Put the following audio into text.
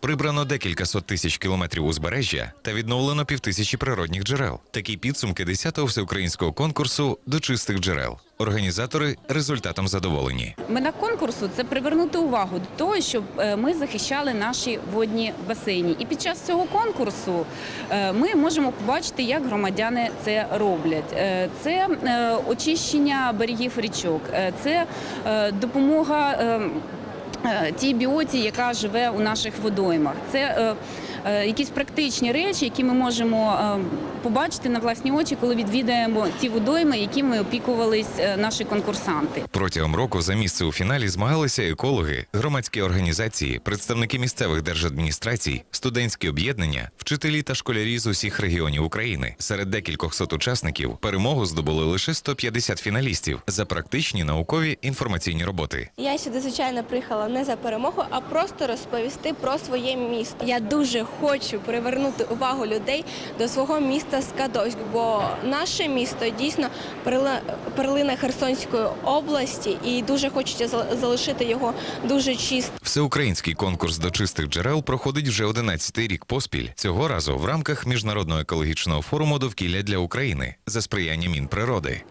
Прибрано декілька сот тисяч кілометрів узбережжя та відновлено півтисячі природних джерел. Такі підсумки 10-го всеукраїнського конкурсу до чистих джерел. Організатори результатом задоволені. Мета конкурсу це привернути увагу до того, щоб е, ми захищали наші водні басейни. І під час цього конкурсу е, ми можемо побачити, як громадяни це роблять. Е, Це очищення берегів річок, це допомога. Е, Тій біоті, яка живе у наших водоймах, це е, е, якісь практичні речі, які ми можемо побачити на власні очі, коли відвідаємо ті водойми, якими опікувались наші конкурсанти. Протягом року за місце у фіналі змагалися екологи, громадські організації, представники місцевих держадміністрацій, студентські об'єднання, вчителі та школярі з усіх регіонів України. Серед декількох сот учасників перемогу здобули лише 150 фіналістів за практичні наукові інформаційні роботи. Я сюди, звичайно, приїхала не за перемогу, а просто розповісти про своє місто. Я дуже хочу привернути увагу людей до свого міста Скадовськ, бо наше місто дійсно перли- перлина Херсонської області, і дуже хочеться зал- залишити його дуже чистим. Всеукраїнський конкурс до чистих джерел проходить вже 11-й рік поспіль. Цього разу в рамках міжнародного екологічного форуму довкілля для України за сприяння Мінприроди.